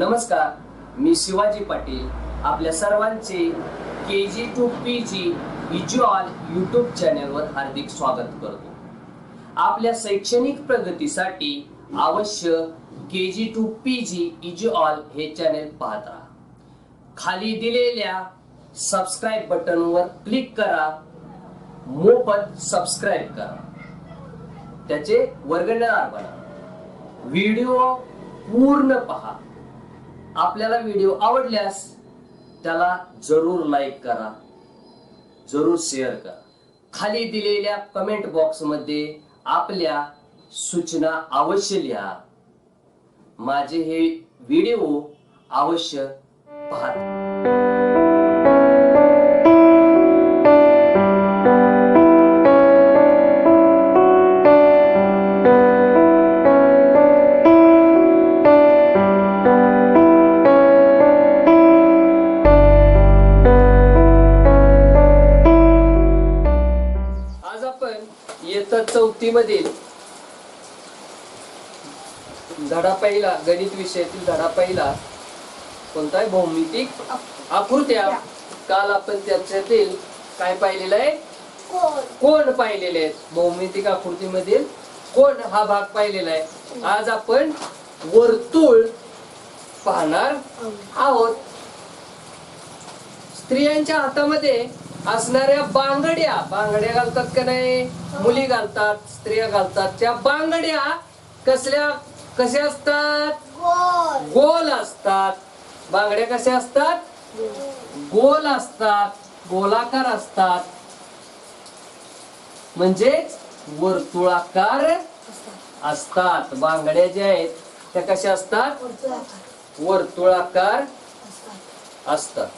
नमस्कार मी शिवाजी पाटील आपल्या सर्वांचे K G two P G visual YouTube चॅनलवर हार्दिक स्वागत करतो. आपल्या शैक्षणिक प्रगतीसाठी अवश्य के जी टू पी जी इज्युअल हे चॅनल पाहत. राहा खाली दिलेल्या सबस्क्राईब बटनवर क्लिक करा. मोफत सबस्क्राईब करा. त्याचे वर्गणार बना. व्हिडिओ पूर्ण पहा. आपल्याला व्हिडिओ आवडल्यास त्याला जरूर लाईक करा. जरूर शेअर करा. खाली दिलेल्या कमेंट बॉक्समध्ये आपल्या सूचना अवश्य लिहा. माझे हे व्हिडिओ अवश्य पहा इयत्ता चौथी मधील धडा पहिला गणित विषयातील धडा पहिला कोणता आहे भौमितिक आकृत्या. काल आपण त्याच्यातील काय पाहिलेलं आहे? कोण? पाहिलेले आहेत? भौमितिक आकृतीमधील कोण हा भाग पाहिलेला आहे? आज आपण वर्तुळ पाहणार आहोत. स्त्रियांच्या हातामध्ये असणाऱ्या बांगड्या बांगड्या घालतात का नाही? मुली घालतात स्त्रिया घालतात. त्या बांगड्या कसल्या कशा असतात? गोल. असतात. बांगड्या कशा असतात? गोल असतात. गोलाकार असतात. म्हणजेच वर्तुळाकार असतात. बांगड्या ज्या आहेत त्या कशा असतात? वर्तुळाकार असतात.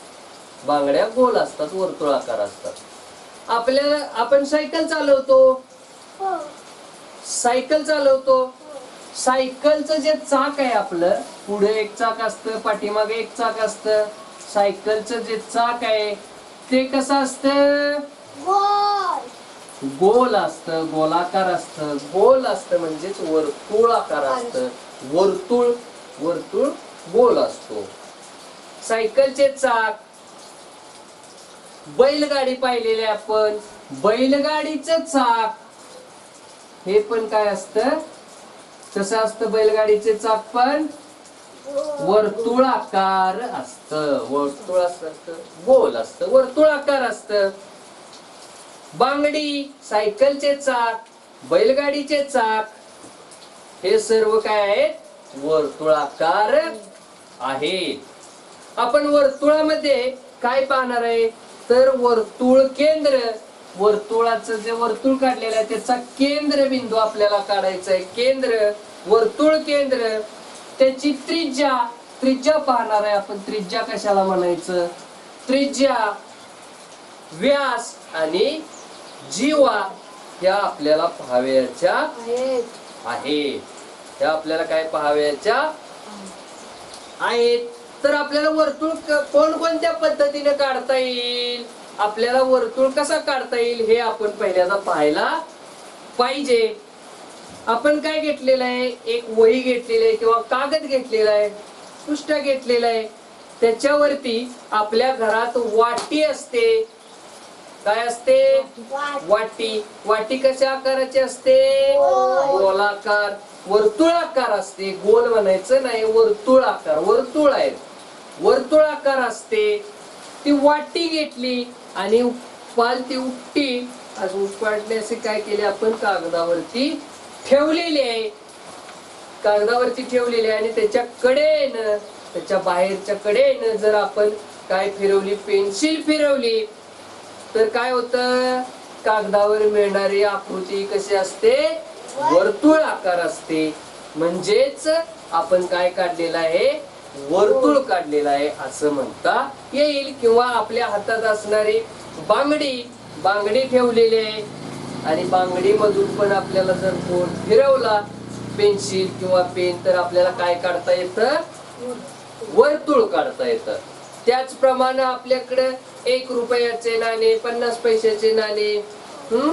बांगड्या गोल असतात वर्तुळाकार असतात. आपल्याला आपण सायकल चालवतो. सायकल चालवतो. सायकलचं जे चाक आहे आपलं पुढे एक चाक असतं पाठीमागे एक चाक असतं. सायकलचं जे चाक आहे ते कसं असतं? गोल. असतं गोलाकार असतं. गोल असतं म्हणजेच वर्तुळाकार असतं. वर्तुळ वर्तुळ गोल असतो. सायकलचे चाक बैलगाडी पाहिलेली आपण. बैलगाडीचं चाक. हे पण काय असतं? कसं असतं बैलगाडीचे चाक पण? वर्तुळाकार असत. वर्तुळ असत. गोल असत. वर्तुळाकार असत. बांगडी सायकलचे चाक बैलगाडीचे चाक. हे सर्व काय आहेत? वर्तुळाकार आहेत. आपण वर्तुळामध्ये काय पाहणार आहे? तर वर्तुळ केंद्र वर्तुळाचं जे वर्तुळ काढलेलं आहे त्याचा केंद्र बिंदू आपल्याला काढायचा आहे. केंद्र वर्तुळ केंद्र त्याची त्रिज्या त्रिज्या पाहणार आहे आपण. त्रिज्या कशाला म्हणायचं? त्रिज्या व्यास आणि जीवा ह्या आपल्याला पाहावयाच्या आहेत. त्या आपल्याला काय पाहावयाच्या आहेत. तर आपल्याला वर्तुळ कोणकोणत्या पद्धतीने काढता येईल? आपल्याला वर्तुळ कसा काढता येईल हे आपण पहिल्यांदा पाहायला पाहिजे. आपण काय घेतलेलं आहे? एक वही घेतलेली आहे किंवा कागद घेतलेला आहे पृष्ठ घेतलेलं आहे. त्याच्यावरती आपल्या घरात वाटी असते. काय असते? वाटी. वाटी. कशा आकाराची असते? गोलाकार. वर्तुळाकार असते. गोल म्हणायचं नाही वर्तुळाकार. वर्तुळ आहेत. वर्तुळाकार असते ती वाटी घेतली आणि पाल ती उपटी आज उपटणे असे काय केले आपण? कागदावरती ठेवलेली आहे. कागदावरती ठेवलेली आहे आणि त्याच्या कडेनं त्याच्या बाहेरच्या कडेनं जर आपण काय फिरवली? पेन्सिल फिरवली. तर काय होत? कागदावर मिळणारी आकृती कशी असते? वर्तुळ आकार असते. म्हणजेच आपण काय काढलेलं आहे? वर्तुळ काढलेला आहे असं म्हणता येईल. किंवा आपल्या हातात असणारी बांगडी बांगडी ठेवलेली आहे. आणि बांगडी मधून पण आपल्याला जर कोण फिरवला पेन्सिल किंवा पेन तर आपल्याला काय काढता येतं? वर्तुळ काढता येतं. त्याचप्रमाणे आपल्याकडे एक रुपयाचे नाणे पन्नास पैशाचे नाणे हम्म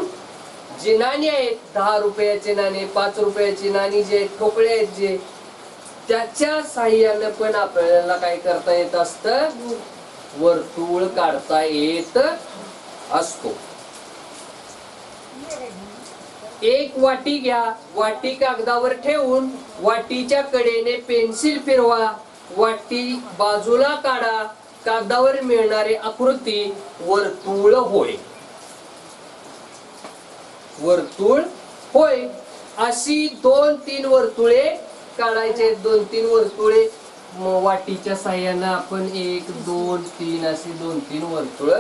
जे नाणी आहेत दहा रुपयाचे नाणे पाच रुपयाची नाणी जे आहेत ठोकळे आहेत जे त्याच्या साह्यानं पण आपल्याला काय करता येत असतं? वर्तुळ काढता येत असतो. एक वाटी घ्या. वाटी कागदावर ठेवून वाटीच्या कडेने पेन्सिल फिरवा. वाटी बाजूला काढा. कागदावर मिळणारी आकृती वर्तुळ होय. वर्तुळ होय. अशी दोन तीन वर्तुळे काढायचे दोन तीन वर्तुळे. वाटीच्या साह्यानं आपण एक दोन तीन अशी दोन तीन वर्तुळ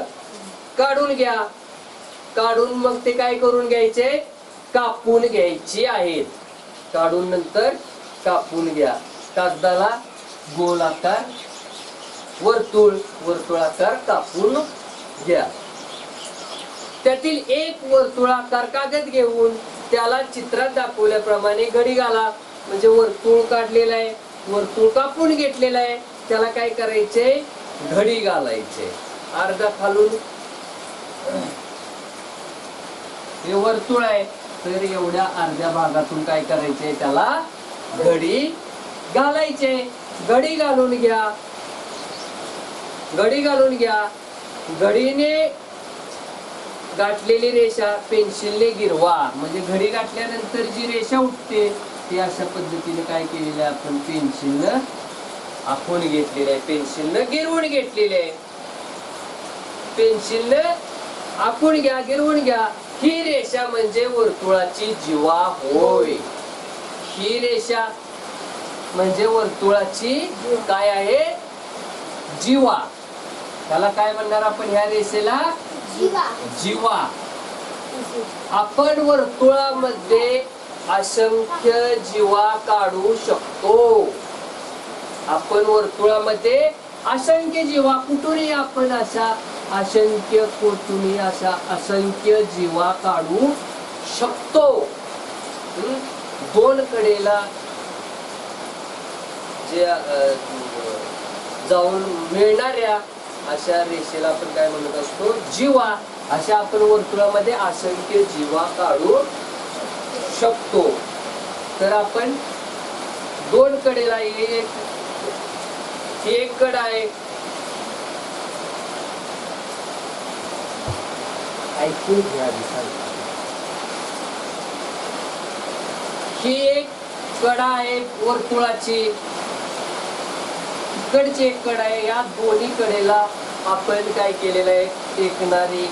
काढून घ्या. काढून मग ते काय करून घ्यायचे? कापून घ्यायची आहेत. काढून नंतर कापून घ्या. कागदाला गोल आकार वर्तुळ वर्तुळाकार कापून घ्या. त्यातील एक वर्तुळाकार कागद घेऊन त्याला चित्रात दाखवल्याप्रमाणे घडी घाला. म्हणजे वर्तुळ काढलेलं आहे वर्तुळ कापून घेतलेलं आहे. त्याला काय करायचे? घडी घालायचे. अर्धा खालून हे वर्तुळ आहे. तर एवढ्या अर्ध्या भागातून काय करायचे? त्याला घडी घालायचे. घडी घालून घ्या. घडी घालून घ्या. घडीने गाठलेली रेषा पेन्सिलने गिरवा. म्हणजे घडी गाठल्यानंतर जी रेषा उठते ती अशा पद्धतीने काय केलेलं आहे आपण? पेन्सिलनं आखून घेतलेलं आहे. पेन्सिलनं गिरवून घेतलेले आहे. पेन्सिलनं आखून घ्या गिरवून घ्या. ही रेषा म्हणजे वर्तुळाची जीवा होय. ही रेषा म्हणजे वर्तुळाची काय आहे? जीवा. त्याला काय म्हणणार आपण ह्या रेषेला? जीवा. जीवा. आपण वर्तुळामध्ये असंख्य जीवा काढू शकतो. आपण वर्तुळामध्ये असंख्य जीवा कुठूनही आपण असा असंख्य कुठूनही असा असंख्य जीवा काढू शकतो. हम्म? दोन कडेला जे जाऊन मिळणाऱ्या अशा रेषेला आपण काय म्हणत असतो? जीवा. अशा आपण वर्तुळामध्ये असंख्य जीवा काढू शकतो. तर आपण दोन कडेला एक एक कड आहे. ऐकून घ्या. ही एक कडा आहे वर्तुळाची. इकडची एक कड आहे. या दोन्ही कडेला आपण काय केलेलं आहे? टेकणारी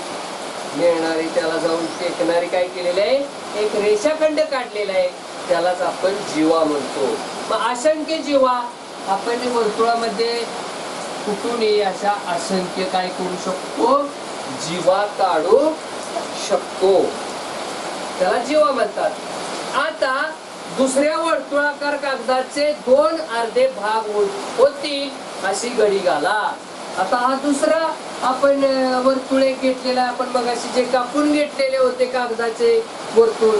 मिळणारी त्याला जाऊन टेकणारी काय केलेलं आहे? एक रेषाखंड काढलेला आहे. त्यालाच आपण जीवा म्हणतो. मग असंख्य जीवा आपण वर्तुळामध्ये कुठूनही अशा असंख्य काय करू शकतो? जीवा काढू शकतो. त्याला जीवा म्हणतात. आता दुसऱ्या वर्तुळाकार कागदाचे दोन अर्धे भाग होतील अशी घडी घाला. आता हा दुसरा आपण वर्तुळे घेतलेला आहे. मग मगाशी जे कापून घेतलेले होते कागदाचे वर्तुळ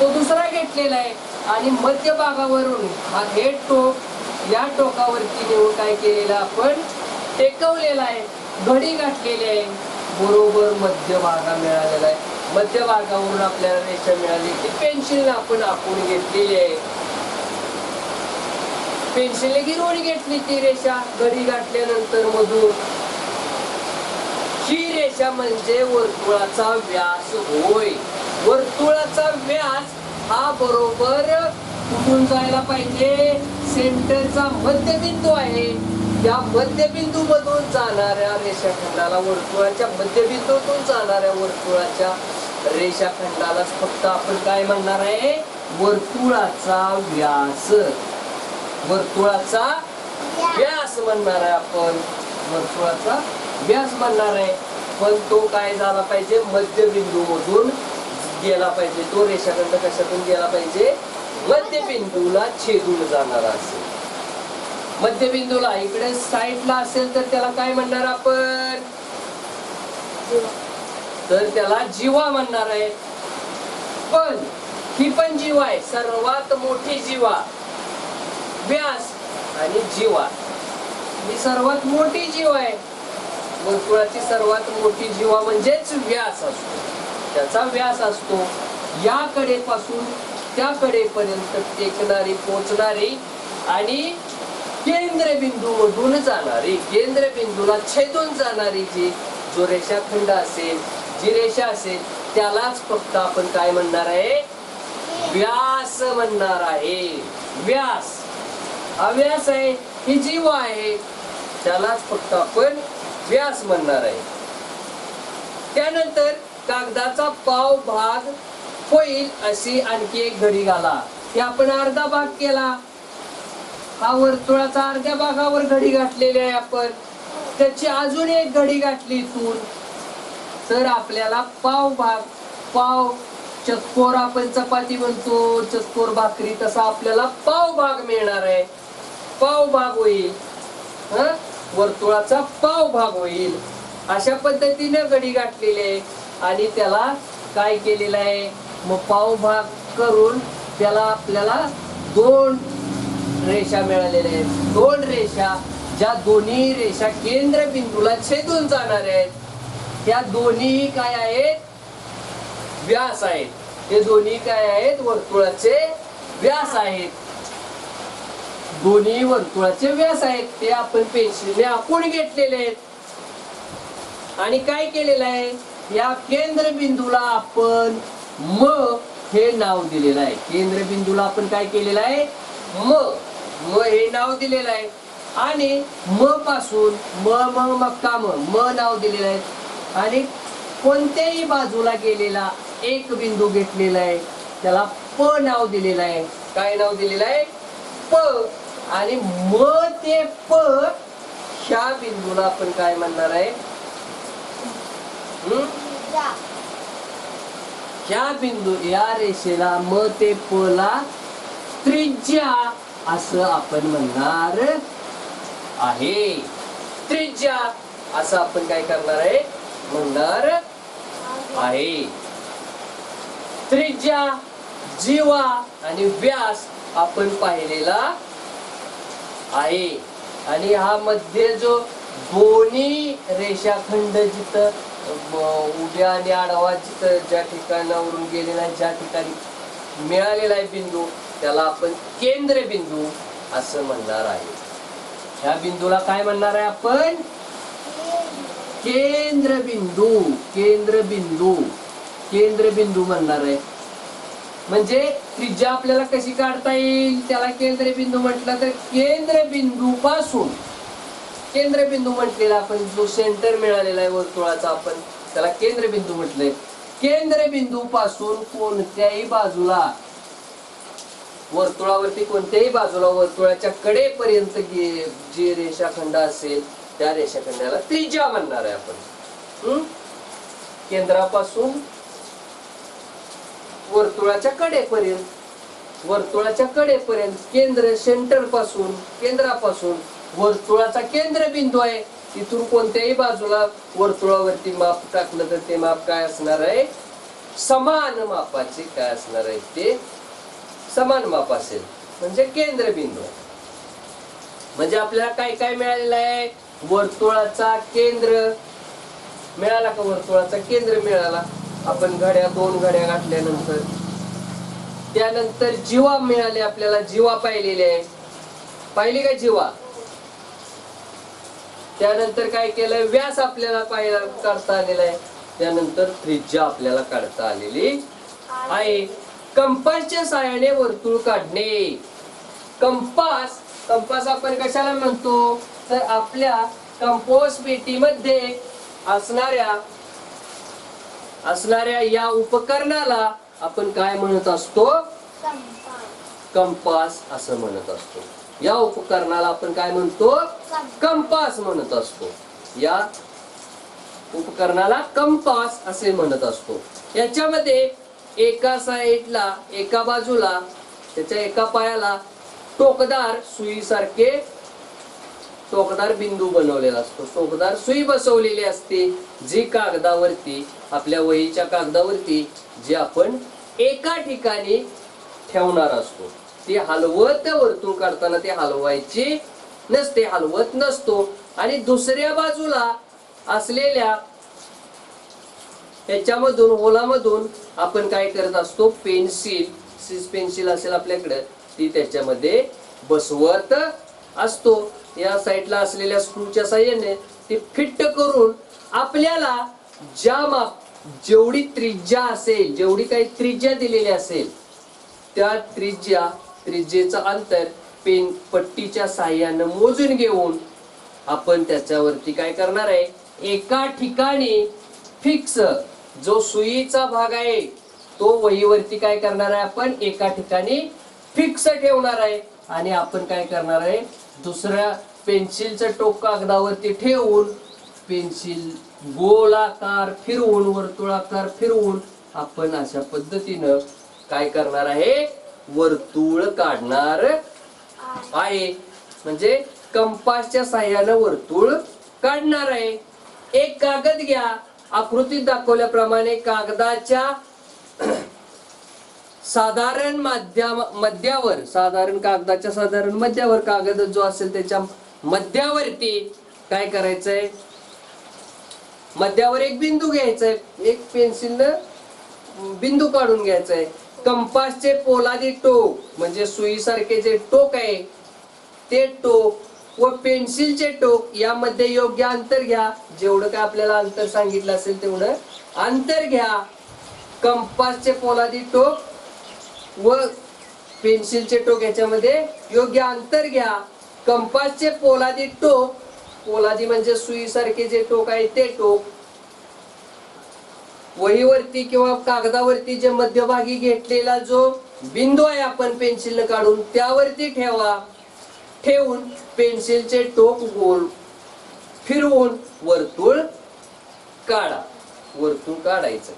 तो दुसरा घेतलेला आहे. आणि मध्य भागावरून हा हे टोक या टोकावरती नेऊन काय केलेला आपण टेकवलेला आहे. घडी गाठलेली आहे. बरोबर मध्य भागा मिळालेला आहे. मध्य भागावरून आपल्याला रेषा मिळाली. ती पेन्सिल आपण आखून घेतलेली आहे. पेन्सिलने गिरवून घेतली ती रेषा. घडी गाठल्यानंतर मधून ही रेषा म्हणजे वर्तुळाचा व्यास होय. वर्तुळाचा व्यास हा बरोबर कुठून जायला पाहिजे? सेंटरचा मध्यबिंदू आहे. या मध्यबिंदू मधून जाणाऱ्या रेषाखंडाला वर्तुळाच्या मध्यबिंदूतून जाणाऱ्या वर्तुळाच्या रेषाखंडाला फक्त आपण काय म्हणणार आहे? वर्तुळाचा व्यास. वर्तुळाचा व्यास म्हणणार आहे आपण. वर्तुळाचा व्यास म्हणणार आहे. पण तो काय झाला पाहिजे? मध्यबिंदू मधून गेला पाहिजे. तो रेषाखंड कशातून गेला पाहिजे? मध्यबिंदूला छेदून जाणारा असेल. मध्यबिंदूला इकडे साईडला असेल तर त्याला काय म्हणणार आपण? तर त्याला जीवा म्हणणार आहे. पण ही पण जीवा आहे. सर्वात मोठी जीवा. व्यास आणि जीवा. ही सर्वात मोठी जीव आहे. वर्तुळाची सर्वात मोठी जीवा म्हणजेच व्यास असतो. त्याचा व्यास असतो. या कडेपासून त्या कडेपर्यंत टेकणारी पोचणारी आणि केंद्रबिंदू मधून जाणारी केंद्रबिंदूला छेदून जाणारी जी जो रेषाखंड असेल जी रेषा असेल त्यालाच फक्त आपण काय म्हणणार आहे? व्यास म्हणणार आहे. व्यास. हा व्यास आहे. ही जीव आहे. त्यालाच फक्त आपण व्यास म्हणणार आहे. त्यानंतर कागदाचा पाव भाग होईल अशी आणखी एक घडी घाला. हे आपण अर्धा भाग केला. हा वर्तुळाचा अर्ध्या भागावर घडी घातलेली आहे आपण. त्याची अजून एक घडी घातली इथून. तर आपल्याला पाव भाग पाव चतकोर आपण चपाती म्हणतो. चतकोर भाकरी तसा आपल्याला पाव भाग मिळणार आहे. पाव भाग होईल. हं? वर्तुळाचा पाव भाग होईल. अशा पद्धतीने घडी गाठलेले आहे. आणि त्याला काय केलेलं आहे? मग पाव भाग करून त्याला आपल्याला दोन रेषा मिळालेल्या आहेत. दोन रेषा ज्या दोन्ही रेषा केंद्रबिंदूला छेदून जाणार आहेत. त्या दोन्ही काय आहेत? व्यास आहेत. हे दोन्ही काय आहेत? वर्तुळाचे व्यास आहेत. दोन्ही वर्तुळाचे व्यास आहेत ते आपण पेन्सिलने आपण घेतलेले आहेत. आणि काय केलेलं आहे? या केंद्रबिंदूला आपण म हे नाव दिलेलं आहे. केंद्रबिंदूला आपण काय केलेलं आहे? म. म हे नाव दिलेलं आहे. आणि म पासून म म मक्का म म नाव दिलेलं आहे. आणि कोणत्याही बाजूला गेलेला एक बिंदू घेतलेला आहे. त्याला प नाव दिलेलं आहे. काय नाव दिलेलं आहे? प. आणि म ते प ह्या बिंदूला आपण काय म्हणणार आहे? ह्या बिंदू या रेषेला म ते प ला त्रिज्या असं आपण म्हणणार आहे. त्रिज्या असं आपण काय करणार आहे? म्हणणार आहे. त्रिज्या जीवा आणि व्यास आपण पाहिलेला आहे. आणि हा मध्ये जो दोन्ही रेषाखंड जिथं उभ्या आणि आडवा जिथं ज्या ठिकाणावरून गेलेला आहे ज्या ठिकाणी मिळालेला आहे बिंदू त्याला आपण केंद्र बिंदू असं म्हणणार आहे. ह्या बिंदूला काय म्हणणार आहे आपण? केंद्रबिंदू केंद्रबिंदू केंद्रबिंदू म्हणणार आहे. म्हणजे त्रिज्या आपल्याला कशी काढता येईल? त्याला केंद्रबिंदू म्हटलं तर केंद्रबिंदू पासून. केंद्रबिंदू म्हटलेला आपण जो सेंटर मिळालेला आहे वर्तुळाचा आपण त्याला केंद्रबिंदू म्हटलंय. केंद्रबिंदू पासून कोणत्याही बाजूला वर्तुळावरती कोणत्याही बाजूला वर्तुळाच्या कडेपर्यंत गे- जे रेषाखंड असेल त्या रेषाखंडाला त्रिज्या म्हणणार आहे आपण. हम्म? केंद्रापासून वर्तुळाच्या कडेपर्यंत वर्तुळाच्या कडेपर्यंत केंद्र सेंटरपासून केंद्रापासून वर्तुळाचा केंद्रबिंदू आहे. तिथून कोणत्याही बाजूला वर्तुळावरती माप टाकलं तर ते माप काय असणार आहे? समान मापाचे काय असणार आहे ते? समान माप असेल. म्हणजे केंद्रबिंदू. आहे. म्हणजे आपल्याला काय काय मिळालेलं आहे? वर्तुळाचा केंद्र. मिळाला का वर्तुळाचा केंद्र? मिळाला. आपण घड्या दोन घड्या घातल्यानंतर. त्यानंतर जीवा मिळाले आपल्याला जीवा पाहिलेली आहे. पाहिली का जीवा? त्यानंतर काय केलं व्यास आपल्याला पाहायला काढता आलेला आहे. त्यानंतर त्रिज्या आपल्याला काढता आलेली आहे. कंपासच्या साहाय्याने वर्तुळ काढणे. कंपास कंपास आपण कशाला म्हणतो? तर आपल्या कंपोस्ट पेटीमध्ये असणाऱ्या असणाऱ्या या उपकरणाला आपण काय म्हणत असतो? कंपास. असं म्हणत असतो. या उपकरणाला आपण काय म्हणतो? कंपास म्हणत असतो. या उपकरणाला कंपास असे म्हणत असतो. याच्यामध्ये एका साईडला एका बाजूला त्याच्या एका पायाला टोकदार सुईसारखे टोकदार बिंदू बनवलेला असतो. टोकदार सुई बसवलेली असते जी कागदावरती आपल्या वहीच्या कागदावरती जी आपण एका ठिकाणी ठेवणार असतो. ती हलवत वर्तुळ काढताना ती हलवायची नसते हलवत नसतो. आणि दुसऱ्या बाजूला असलेल्या ह्याच्यामधून होलामधून आपण काय करत असतो? पेन्सिल सीस पेन्सिल असेल आपल्याकडं ती त्याच्यामध्ये बसवत असतो. या साईडला असलेल्या स्क्रूच्या साह्याने ते फिट्ट करून आपल्याला ज्या माप जेवढी त्रिज्या असेल जेवढी काही त्रिज्या दिलेली असेल त्या त्रिज्या त्रिज्येचं अंतर पेन पट्टीच्या साह्यानं मोजून घेऊन आपण त्याच्यावरती काय करणार आहे? एका ठिकाणी फिक्स जो सुईचा भाग आहे तो वहीवरती काय करणार आहे आपण? एका ठिकाणी फिक्स ठेवणार आहे. आणि आपण काय करणार आहे? दुसऱ्या पेन्सिलचं टोक कागदावरती ठेवून पेन्सिल गोलाकार फिरवून वर्तुळाकार फिरवून आपण अशा पद्धतीनं काय करणार आहे? वर्तुळ काढणार आहे. म्हणजे कंपासच्या साह्यानं वर्तुळ काढणार आहे. एक कागद घ्या. आकृतीत दाखवल्याप्रमाणे कागदाच्या साधारण माध्यम मध्यावर साधारण कागदाच्या साधारण मध्यावर कागद जो असेल त्याच्या मध्यावरती काय करायचंय? मध्यावर एक बिंदू घ्यायचाय. एक पेन्सिल बिंदू काढून घ्यायचाय. कंपासचे पोलादी टोक म्हणजे सुईसारखे जे टोक आहे ते टोक व पेन्सिलचे टोक यामध्ये योग्य अंतर घ्या. जेवढं काय आपल्याला अंतर सांगितलं असेल तेवढं अंतर घ्या. कंपासचे पोलादी टोक व पेन्सिलचे टोक याच्यामध्ये योग्य अंतर घ्या. कंपासचे पोलादी टोक पोलादी म्हणजे सुईसारखे जे टोक आहे ते टोक. वहीवरती किंवा कागदावरती जे मध्यभागी घेतलेला जो बिंदू आहे आपण पेन्सिल काढून त्यावरती ठेवा. ठेवून पेन्सिलचे टोक गोल फिरवून वर्तुळ काढा. वर्तुळ काढायचं.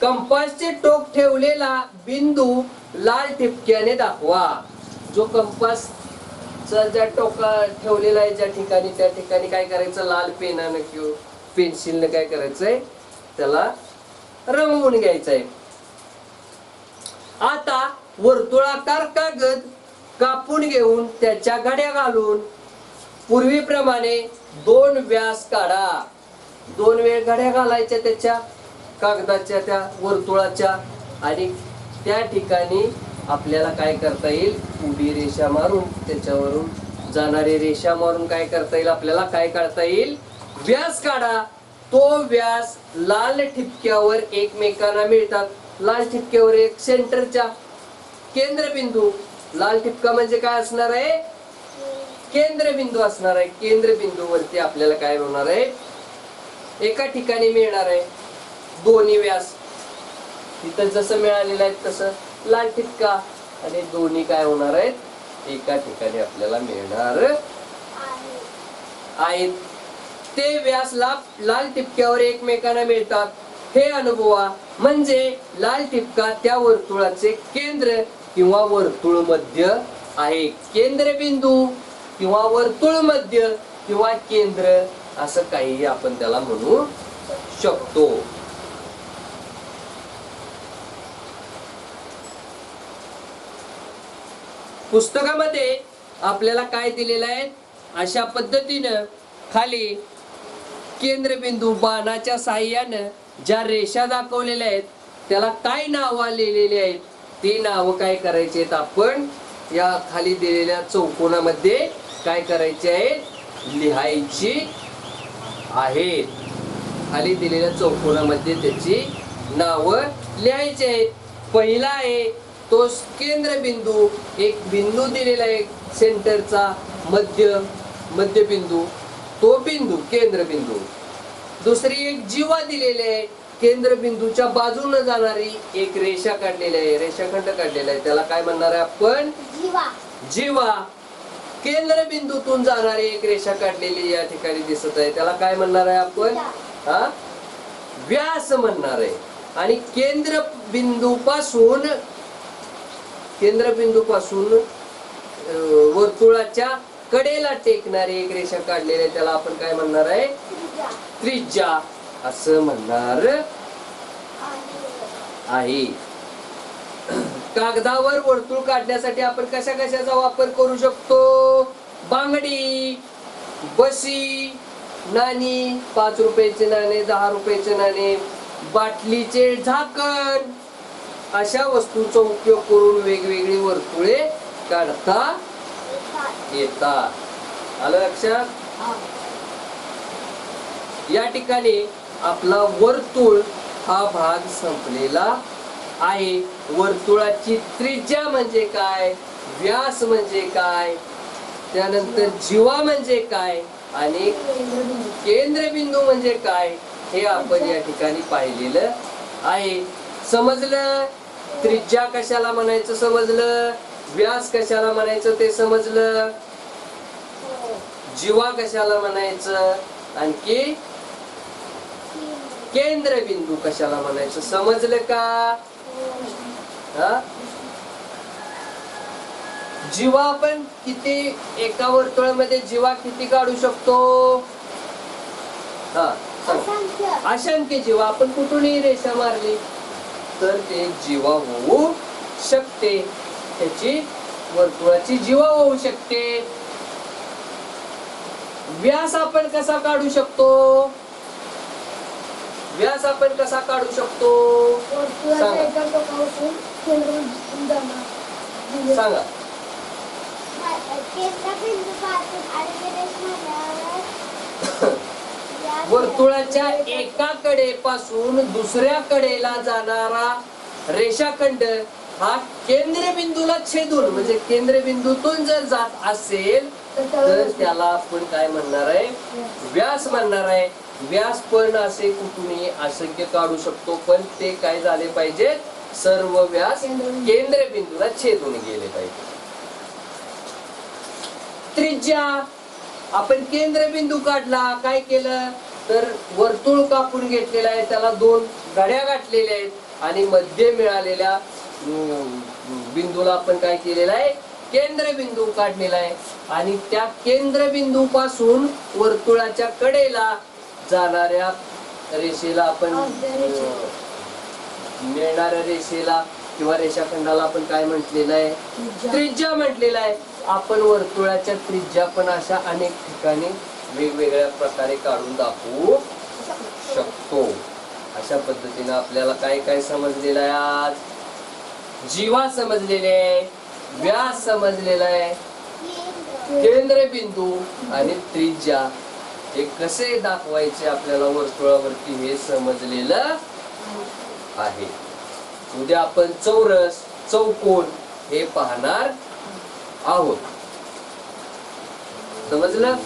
कंपासचे टोक ठेवलेला बिंदू लाल ठिपक्याने दाखवा. जो कंपास ज्या टोका ठेवलेला आहे ज्या ठिकाणी त्या ठिकाणी काय करायचं? लाल पेनानं किंवा पेन्सिलनं काय करायचंय? त्याला रंगवून घ्यायचंय. आता वर्तुळाकार कागद कापून घेऊन त्याच्या घड्या घालून पूर्वीप्रमाणे दोन व्यास काढा. दोन वेळ घड्या घालायच्या त्याच्या. कागदाच्या त्या वर्तुळाच्या आणि त्या ठिकाणी आपल्याला काय करता येईल? उभी रेषा मारून त्याच्यावरून जाणारी रेषा मारून काय करता येईल? आपल्याला काय काढता येईल? व्यास काढा. तो व्यास लाल ठिपक्यावर एकमेकांना मिळतात. लाल ठिपक्यावर एक सेंटरच्या केंद्रबिंदू. लाल ठिपका म्हणजे काय असणार आहे? केंद्रबिंदू असणार आहे. केंद्रबिंदूवरती आपल्याला काय होणार आहे? एका ठिकाणी मिळणार आहे. दोन्ही व्यास इथं जसं मिळालेलं आहे तसं लाल ठिपका. आणि दोन्ही काय होणार आहेत? एका ठिकाणी आपल्याला मिळणार आहेत. ते व्यास लाल लाल टिपक्यावर एकमेकांना मिळतात. हे अनुभवा. म्हणजे लाल टिपका त्या वर्तुळाचे केंद्र किंवा वर्तुळ मध्य आहे. केंद्रबिंदू किंवा वर्तुळ मध्य किंवा केंद्र असं काही आपण त्याला म्हणू शकतो. पुस्तकामध्ये आपल्याला काय दिलेलं आहे? अशा पद्धतीनं खाली केंद्रबिंदू बाणाच्या साह्यानं ज्या रेषा दाखवलेल्या आहेत त्याला काय नावं लिहिलेली आहेत ती नावं काय करायची आहेत आपण? या खाली दिलेल्या चौकोनामध्ये काय करायचे आहेत? लिहायची आहेत खाली दिलेल्या चौकोनामध्ये त्याची नावं लिहायची आहेत. पहिला आहे तो केंद्रबिंदू एक बिंदू दिलेला आहे सेंटरचा मध्य मध्यबिंदू. तो बिंदू केंद्रबिंदू. दुसरी एक जीवा दिलेली आहे केंद्रबिंदूच्या बाजूने जाणारी एक रेषा काढलेली आहे. रेषाखंड काढलेला आहे. त्याला काय म्हणणार आहे आपण? जीवा. जीवा. केंद्रबिंदूतून जाणारी एक रेषा काढलेली या ठिकाणी दिसत आहे. त्याला काय म्हणणार आहे आपण? हा? व्यास म्हणणार आहे. आणि केंद्र बिंदू पासून केंद्रबिंदू पासून वर्तुळाच्या कडेला टेकणारी एक रेषा काढलेली आहे. त्याला आपण काय म्हणणार आहे? त्रिज्या. असं म्हणणार आहे. कागदावर वर्तुळ काढण्यासाठी आपण कशा कशाचा वापर करू शकतो? बांगडी बसी नाणी पाच रुपयाचे नाणे दहा रुपयाचे नाणे बाटलीचे झाकण. अशा वस्तूचा उपयोग करून वेगवेगळी वर्तुळे काढता येतात. आलं लक्षात? या ठिकाणी आपला वर्तुळ हा भाग संपलेला आहे. वर्तुळाची त्रिज्या म्हणजे काय? व्यास म्हणजे काय? त्यानंतर जीवा म्हणजे काय? आणि केंद्रबिंदू म्हणजे काय? हे आपण या ठिकाणी पाहिलेलं आहे. समजलं? त्रिज्या कशाला म्हणायचं समजलं? व्यास कशाला म्हणायचं ते समजलं? जीवा कशाला म्हणायचं? आणखी? केंद्रबिंदू कशाला म्हणायचं? समजलं का? हा? जीवा आपण किती एका वर्तुळामध्ये जीवा किती काढू शकतो? हा. असंख्य जीवा. आपण कुठूनही रेषा मारली. तर ते जीवा होऊ शकते. त्याची वर्तुळाची जीवा होऊ शकते. व्यास आपण कसा काढू शकतो? व्यास आपण कसा काढू शकतो? सांगा. वर्तुळाच्या एका कडेपासून दुसऱ्या कडेला जाणारा रेषाखंड हा केंद्रबिंदूला छेदून म्हणजे केंद्रबिंदूतून जर जात असेल तर त्याला आपण काय म्हणणार आहे? व्यास म्हणणार आहे. व्यास पण असे कुठूनही असंख्य काढू शकतो पण ते काय झाले पाहिजे सर्व व्यास केंद्रबिंदूला छेदून गेले पाहिजे त्रिज्या आपण केंद्रबिंदू काढला काय केलं? तर वर्तुळ कापून घेतलेला आहे त्याला दोन गड्या गाठलेल्या आहेत आणि मध्य मिळालेल्या बिंदूला आपण काय केलेलं आहे? केंद्रबिंदू काढलेला आहे. आणि त्या केंद्रबिंदू पासून वर्तुळाच्या कडेला जाणाऱ्या रेषेला आपण मिळणाऱ्या रेषेला किंवा रेषाखंडाला आपण काय म्हटलेलं आहे? त्रिज्या म्हटलेला आहे. आपण वर्तुळाच्या त्रिज्या पण अशा अनेक ठिकाणी वेगवेगळ्या प्रकारे काढून दाखवू शकतो. अशा पद्धतीने आपल्याला काय काय समजलेलं आहे आज? जीवा समजलेले आहे व्यास समजलेला आहे केंद्रबिंदू आणि त्रिज्या हे कसे दाखवायचे आपल्याला वर्तुळावरती हे समजलेलं आहे. उद्या आपण चौरस चौकोन हे पाहणार आहोत समजलं?